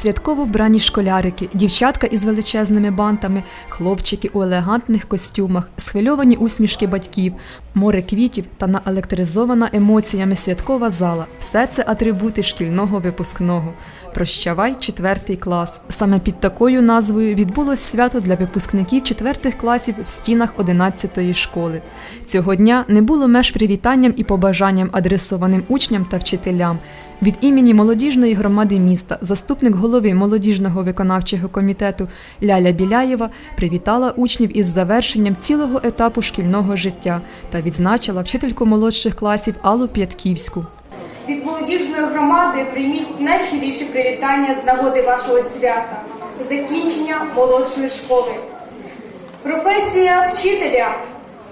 Святково вбрані школярики, дівчатка із величезними бантами, хлопчики у елегантних костюмах, схвильовані усмішки батьків, море квітів та наелектризована емоціями святкова зала все це атрибути шкільного випускного. Прощавай, четвертий клас. Саме під такою назвою відбулось свято для випускників четвертих класів в стінах 11-ї школи. Цього дня не було меж привітанням і побажанням адресованим учням та вчителям. Від імені молодіжної громади міста заступник голови молодіжного виконавчого комітету Ляля Біляєва привітала учнів із завершенням цілого етапу шкільного життя та відзначила вчительку молодших класів Аллу П'ятківську. Молодіжної громади прийміть найщиріші привітання з нагоди вашого свята, закінчення молодшої школи. Професія вчителя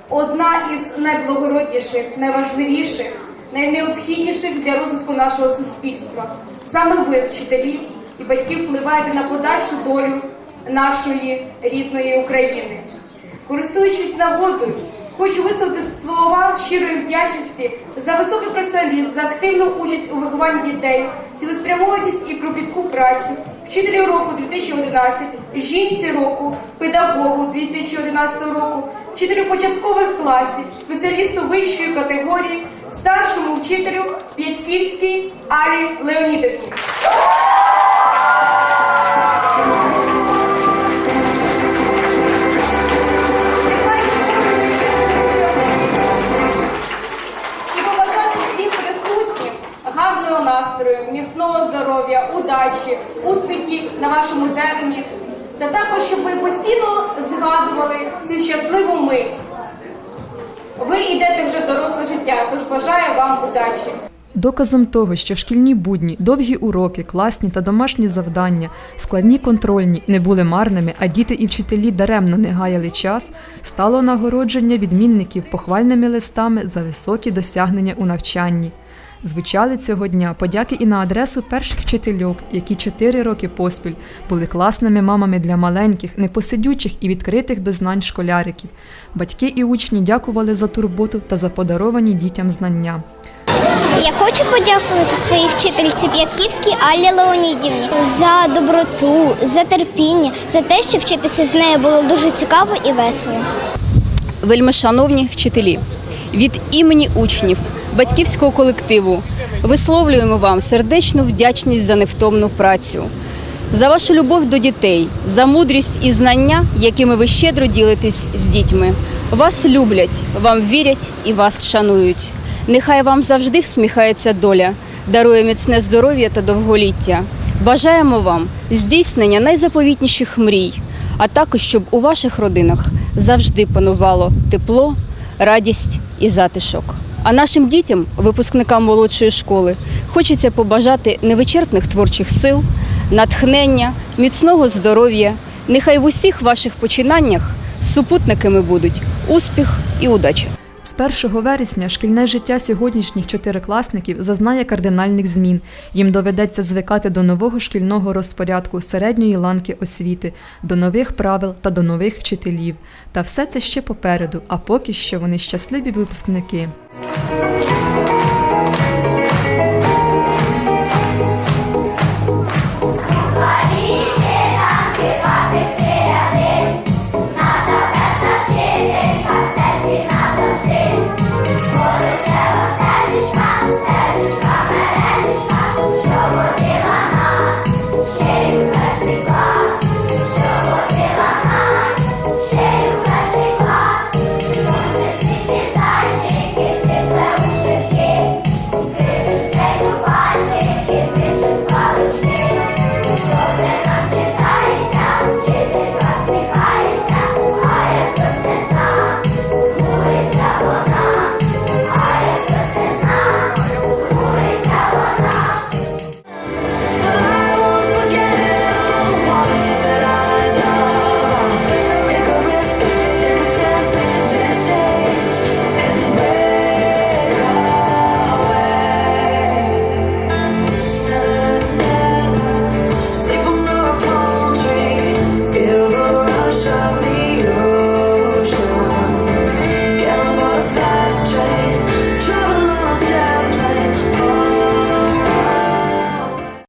одна із найблагородніших, найважливіших, найнеобхідніших для розвитку нашого суспільства. Саме ви, вчителі і батьки, впливаєте на подальшу долю нашої рідної України. Користуючись нагодою, хочу висловити слова щирої вдячності за високий професіоналізм, за активну участь у вихованні дітей, цілеспрямованість і кропітку працю, вчителю року 2011, жінці року, педагогу 2011 року, вчителю початкових класів, спеціалісту вищої категорії, старшому вчителю П'ятьківській Алі Леонідовні. Міцного здоров'я, удачі, успіхів на вашому терміні. Та також, щоб ви постійно згадували цю щасливу мить. Ви йдете вже доросле життя, тож бажаю вам удачі. Доказом того, що в шкільні будні, довгі уроки, класні та домашні завдання, складні контрольні не були марними, а діти і вчителі даремно не гаяли час, стало нагородження відмінників похвальними листами за високі досягнення у навчанні. Звучали цього дня подяки і на адресу перших вчительок, які чотири роки поспіль були класними мамами для маленьких, непосидючих і відкритих до знань школяриків. Батьки і учні дякували за турботу та за подаровані дітям знання. Я хочу подякувати своїй вчительці П'ятківській Аллі Леонідівні за доброту, за терпіння, за те, що вчитися з нею було дуже цікаво і весело. Вельмишановні вчителі, від імені учнів, батьківського колективу висловлюємо вам сердечну вдячність за невтомну працю, за вашу любов до дітей, за мудрість і знання, якими ви щедро ділитесь з дітьми. Вас люблять, вам вірять і вас шанують. Нехай вам завжди всміхається доля, дарує міцне здоров'я та довголіття. Бажаємо вам здійснення найзаповітніших мрій, а також щоб у ваших родинах завжди панувало тепло, радість і затишок. А нашим дітям, випускникам молодшої школи, хочеться побажати невичерпних творчих сил, натхнення, міцного здоров'я. Нехай в усіх ваших починаннях супутниками будуть успіх і удача. З 1 вересня шкільне життя сьогоднішніх чотирикласників зазнає кардинальних змін. Їм доведеться звикати до нового шкільного розпорядку середньої ланки освіти, до нових правил та до нових вчителів. Та все це ще попереду, а поки що вони щасливі випускники.